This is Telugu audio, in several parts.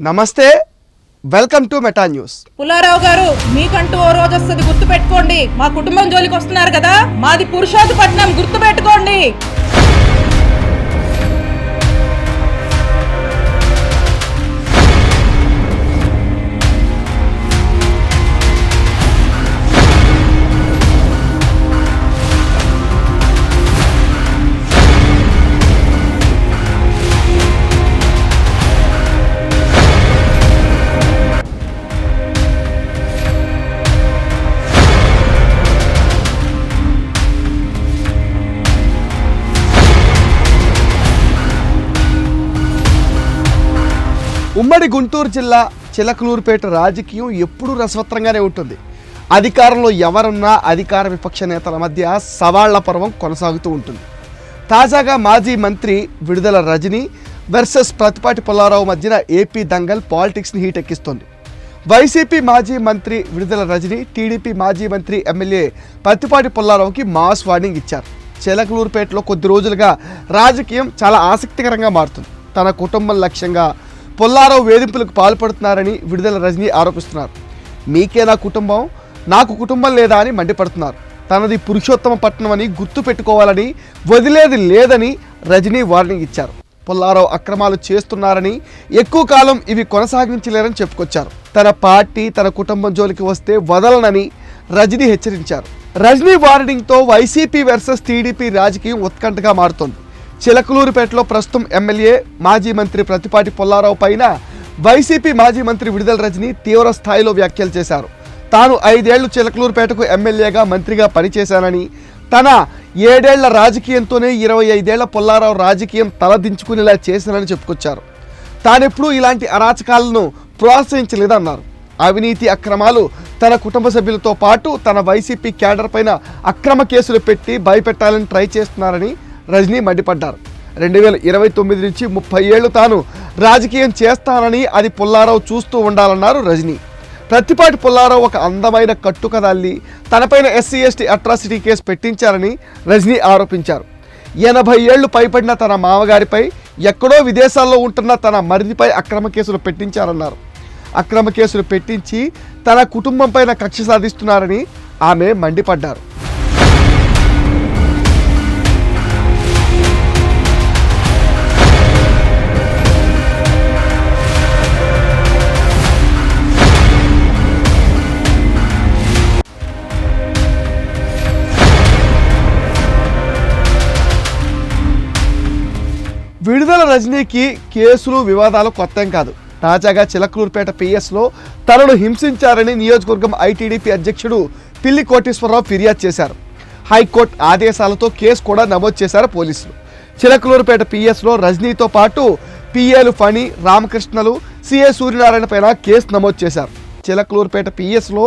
నమస్తే welcome to Meta news. Pullarao గారు మీకంటూ ఓ రోజు వస్తుంది గుర్తు పెట్టుకోండి మా కుటుంబం జోలికి వస్తున్నారు కదా మాది పురుషోత్తపట్నం గుర్తు పెట్టుకోండి ఉమ్మడి గుంటూరు జిల్లా చిలకలూరుపేట రాజకీయం ఎప్పుడూ రసవత్రంగానే ఉంటుంది. అధికారంలో ఎవరున్నా అధికార విపక్ష నేతల మధ్య సవాళ్ళ పర్వం కొనసాగుతూ ఉంటుంది. తాజాగా మాజీ మంత్రి విడుదల రజని వర్సెస్ ప్రతిపాటి పుల్లారావు మధ్యన ఏపీ దంగల్ పాలిటిక్స్ని హీట్ ఎక్కిస్తోంది వైసీపీ మాజీ మంత్రి విడుదల రజని టీడీపీ మాజీ మంత్రి ఎమ్మెల్యే పత్తిపాటి పుల్లారావుకి మాస్ వార్నింగ్ ఇచ్చారు. చిలకలూరుపేటలో కొద్ది రోజులుగా రాజకీయం చాలా ఆసక్తికరంగా మారుతుంది. తన కుటుంబం లక్ష్యంగా పొల్లారావు వేధింపులకు పాల్పడుతున్నారని విడుదల రజని ఆరోపిస్తున్నారు. మీకే నా కుటుంబం నాకు కుటుంబం లేదా అని మండిపడుతున్నారు. తనది పురుషోత్తమ పట్టణం అని గుర్తు పెట్టుకోవాలని వదిలేది లేదని రజనీ వార్నింగ్ ఇచ్చారు. పొల్లారావు అక్రమాలు చేస్తున్నారని ఎక్కువ కాలం ఇవి కొనసాగించలేరని చెప్పుకొచ్చారు. తన పార్టీ తన కుటుంబం జోలికి వస్తే వదలనని రజనీ హెచ్చరించారు. రజనీ వార్నింగ్తో వైసీపీ వర్సెస్ టీడీపీ రాజకీయం ఉత్కంఠగా మారుతోంది. చిలకలూరుపేటలో ప్రస్తుతం ఎమ్మెల్యే మాజీ మంత్రి ప్రతిపాటి పుల్లారావు పైన వైసీపీ మాజీ మంత్రి విడుదల రజని తీవ్ర స్థాయిలో వ్యాఖ్యలు చేశారు. తాను ఐదేళ్ళు చిలకలూరుపేటకు ఎమ్మెల్యేగా మంత్రిగా పనిచేశానని తన ఏడేళ్ళ రాజకీయంతోనే ఇరవై ఐదేళ్ళ పుల్లారావు రాజకీయం తలదించుకునేలా చేశానని చెప్పుకొచ్చారు. తానెప్పుడూ ఇలాంటి అరాచకాలను ప్రోత్సహించలేదన్నారు. అవినీతి అక్రమాలు తన కుటుంబ సభ్యులతో పాటు తన వైసీపీ క్యాడర్ పైన అక్రమ కేసులు పెట్టి భయపెట్టాలని ట్రై చేస్తున్నారని రజనీ మండిపడ్డారు. రెండు వేల ఇరవై తొమ్మిది నుంచి ముప్పై ఏళ్ళు తాను రాజకీయం చేస్తానని అది పుల్లారావు చూస్తూ ఉండాలన్నారు రజనీ. ప్రతిపాటి పుల్లారావు ఒక అందమైన కట్టుకదల్లి తనపైన ఎస్సీ ఎస్టీ అట్రాసిటీ కేసు పెట్టించారని రజనీ ఆరోపించారు. ఎనభై ఏళ్ళు పైపడిన తన మామగారిపై ఎక్కడో విదేశాల్లో ఉంటున్న తన మరిదిపై అక్రమ కేసులు పెట్టించారన్నారు. అక్రమ కేసులు పెట్టించి తన కుటుంబంపైన కక్ష సాధిస్తున్నారని ఆమె మండిపడ్డారు. రజనీకి కేసులు వివాదాలు కొత్త కాదు. తాజాగా చిలకలూరుపేట పిఎస్లో తనను హింసించారని నియోజకవర్గం ఐటీడీపీ అధ్యక్షుడు పిల్లి కోటేశ్వరరావు ఫిర్యాదు చేశారు. హైకోర్టు ఆదేశాలతో కేసు కూడా నమోదు చేశారు పోలీసులు. చిలకలూరుపేట పిఎస్లో రజనీతో పాటు పిఏలు ఫణి రామకృష్ణలు సిఏ సూర్యనారాయణ పైన కేసు నమోదు చేశారు. చిలకలూరుపేట పిఎస్లో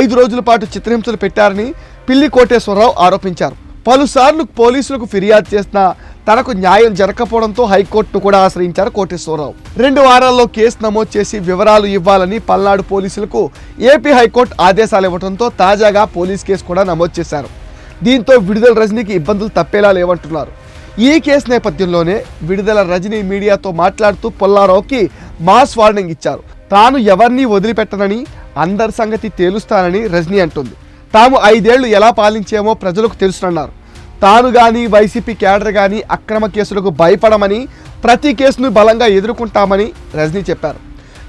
ఐదు రోజుల పాటు చిత్రహింసలు పెట్టారని పిల్లి కోటేశ్వరరావు ఆరోపించారు. పలుసార్లు పోలీసులకు ఫిర్యాదు చేసినా తనకు న్యాయం జరగకపోవడంతో హైకోర్టును కూడా ఆశ్రయించారు కోటేశ్వరరావు. రెండు వారాల్లో కేసు నమోదు చేసి వివరాలు ఇవ్వాలని పల్నాడు పోలీసులకు ఏపీ హైకోర్టు ఆదేశాలు ఇవ్వడంతో తాజాగా పోలీస్ కేసు కూడా నమోదు చేశారు. దీంతో విడుదల రజనీకి ఇబ్బందులు తప్పేలా లేవంటున్నారు. ఈ కేసు నేపథ్యంలోనే విడుదల రజనీ మీడియాతో మాట్లాడుతూ పొల్లారావుకి మాస్ వార్నింగ్ ఇచ్చారు. తాను ఎవరిని వదిలిపెట్టనని అందరి సంగతి తేలుస్తానని రజనీ అంటుంది. తాము ఐదేళ్ళు ఎలా పాలించామో ప్రజలకు తెలుసునన్నారు. తాను కానీ వైసీపీ క్యాడర్ కానీ అక్రమ కేసులకు భయపడమని ప్రతి కేసును బలంగా ఎదుర్కొంటామని రజనీ చెప్పారు.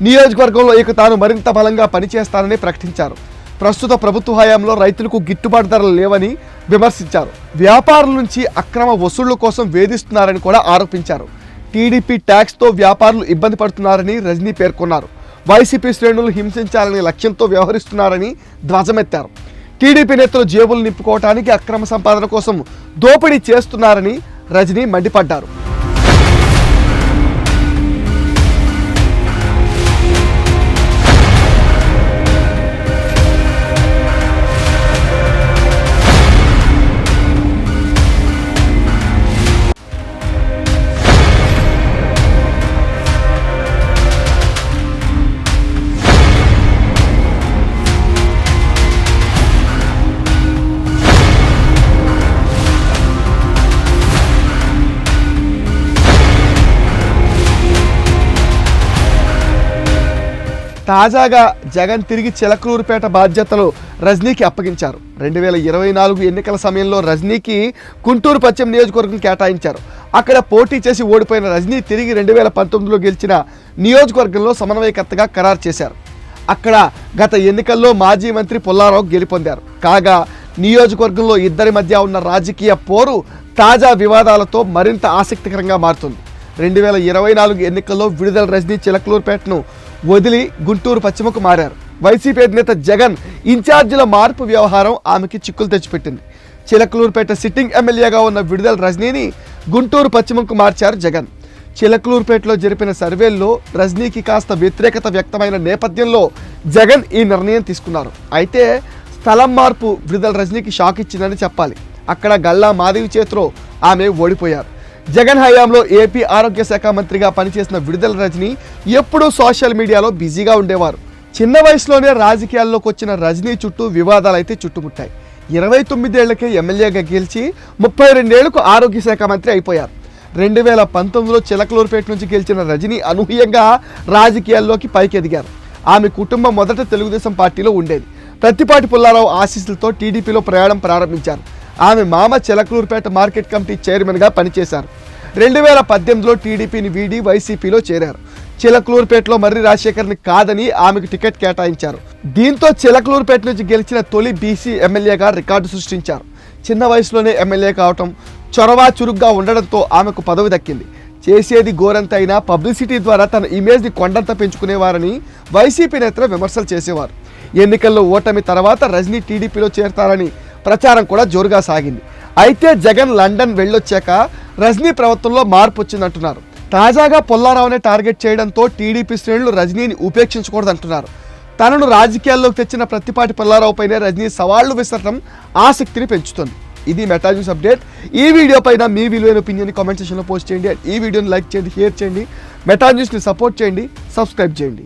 నియోజకవర్గంలో ఇక తాను మరింత బలంగా పనిచేస్తానని ప్రకటించారు. ప్రస్తుత ప్రభుత్వ హయాంలో రైతులకు గిట్టుబాటు ధరలు లేవని విమర్శించారు. వ్యాపారుల నుంచి అక్రమ వసూళ్ళ కోసం వేధిస్తున్నారని కూడా ఆరోపించారు. టీడీపీ ట్యాక్స్తో వ్యాపారులు ఇబ్బంది పడుతున్నారని రజనీ పేర్కొన్నారు. వైసీపీ శ్రేణులు హింసించాలనే లక్ష్యంతో వ్యవహరిస్తున్నారని ధ్వజమెత్తారు. టీడీపీ నేతలు జేబులు నింపుకోవటానికి అక్రమ సంపాదన కోసం దోపిడీ చేస్తున్నారని రజనీ మండిపడ్డారు. తాజాగా జగన్ తిరిగి చిలకలూరుపేట బాధ్యతలు రజనీకి అప్పగించారు. రెండు వేల ఇరవై నాలుగు ఎన్నికల సమయంలో రజనీకి గుంటూరు పశ్చిమ నియోజకవర్గం కేటాయించారు. అక్కడ పోటీ చేసి ఓడిపోయిన రజనీ తిరిగి రెండు వేల పంతొమ్మిదిలో గెలిచిన నియోజకవర్గంలో సమన్వయకర్తగా ఖరారు చేశారు. అక్కడ గత ఎన్నికల్లో మాజీ మంత్రి పుల్లారావు గెలుపొందారు. కాగా నియోజకవర్గంలో ఇద్దరి మధ్య ఉన్న రాజకీయ పోరు తాజా వివాదాలతో మరింత ఆసక్తికరంగా మారుతుంది. రెండు వేల ఇరవై నాలుగు ఎన్నికల్లో విడుదల రజనీ చిలకలూరుపేటను వదిలి గుంటూరు పశ్చిమకు మారారు. వైసీపీ అధినేత జగన్ ఇన్ఛార్జీల మార్పు వ్యవహారం ఆమెకి చిక్కులు తెచ్చిపెట్టింది. చిలకలూరుపేట సిట్టింగ్ ఎమ్మెల్యేగా ఉన్న విడుదల రజనీని గుంటూరు పశ్చిమకు మార్చారు జగన్. చిలకలూరుపేటలో జరిపిన సర్వేల్లో రజనీకి కాస్త వ్యతిరేకత వ్యక్తమైన నేపథ్యంలో జగన్ ఈ నిర్ణయం తీసుకున్నారు. అయితే స్థలం మార్పు విడుదల రజనీకి షాక్ ఇచ్చిందని చెప్పాలి. అక్కడ గల్లా మాధవి చేతిలో ఆమె ఓడిపోయారు. జగన్ హయాంలో ఏపీ ఆరోగ్య శాఖ మంత్రిగా పనిచేసిన విడుదల రజని ఎప్పుడూ సోషల్ మీడియాలో బిజీగా ఉండేవారు. చిన్న వయసులోనే రాజకీయాల్లోకి వచ్చిన రజనీ చుట్టూ వివాదాలైతే చుట్టుముట్టాయి. ఇరవై తొమ్మిదేళ్ళకే ఎమ్మెల్యేగా గెలిచి ముప్పై రెండేళ్ళకు ఆరోగ్య శాఖ మంత్రి అయిపోయారు. రెండు వేల పంతొమ్మిదిలో చిలకలూరుపేట నుంచి గెలిచిన రజనీ అనూహ్యంగా రాజకీయాల్లోకి పైకెదిగారు. ఆమె కుటుంబం మొదట తెలుగుదేశం పార్టీలో ఉండేది. ప్రత్తిపాటి పుల్లారావు ఆశీస్సులతో టీడీపీలో ప్రయాణం ప్రారంభించారు. ఆమె మామ చిలకలూరుపేట మార్కెట్ కమిటీ చైర్మన్గా పనిచేశారు. రెండు వేల పద్దెనిమిదిలో టీడీపీని వీడి వైసీపీలో చేరారు. చిలకలూరుపేటలో మర్రి రాజశేఖర్ని కాదని ఆమెకు టికెట్ కేటాయించారు. దీంతో చిలకలూరుపేట నుంచి గెలిచిన తొలి బీసీ ఎమ్మెల్యేగా రికార్డు సృష్టించారు. చిన్న వయసులోనే ఎమ్మెల్యే కావటం చొరవ చురుగ్గా ఉండడంతో ఆమెకు పదవి దక్కింది. చేసేది గోరంత అయినా పబ్లిసిటీ ద్వారా తన ఇమేజ్ని కొండంత పెంచుకునేవారని వైసీపీ నేతలు విమర్శలు చేసేవారు. ఎన్నికల్లో ఓటమి తర్వాత రజనీ టీడీపీలో చేరతారని ప్రచారం కూడా జోరుగా సాగింది. అయితే జగన్ లండన్ వెళ్ళొచ్చాక రజనీ ప్రవర్తనలో మార్పు వచ్చిందంటున్నారు. తాజాగా పొల్లారావునే టార్గెట్ చేయడంతో టీడీపీ శ్రేణులు రజనీని ఉపేక్షించకూడదంటున్నారు. తనను రాజకీయాల్లోకి తెచ్చిన ప్రతిపాటి పుల్లారావుపైనే రజనీ సవాళ్ళు విసరడం ఆసక్తిని పెంచుతుంది. ఇది మెటా న్యూస్ అప్డేట్. ఈ వీడియో పైన మీ విలువైన ఒపీనియన్ కామెంట్ సెక్షన్లో పోస్ట్ చేయండి. ఈ వీడియోని లైక్ చేయండి షేర్ చేయండి. మెటా న్యూస్ని సపోర్ట్ చేయండి సబ్స్క్రైబ్ చేయండి.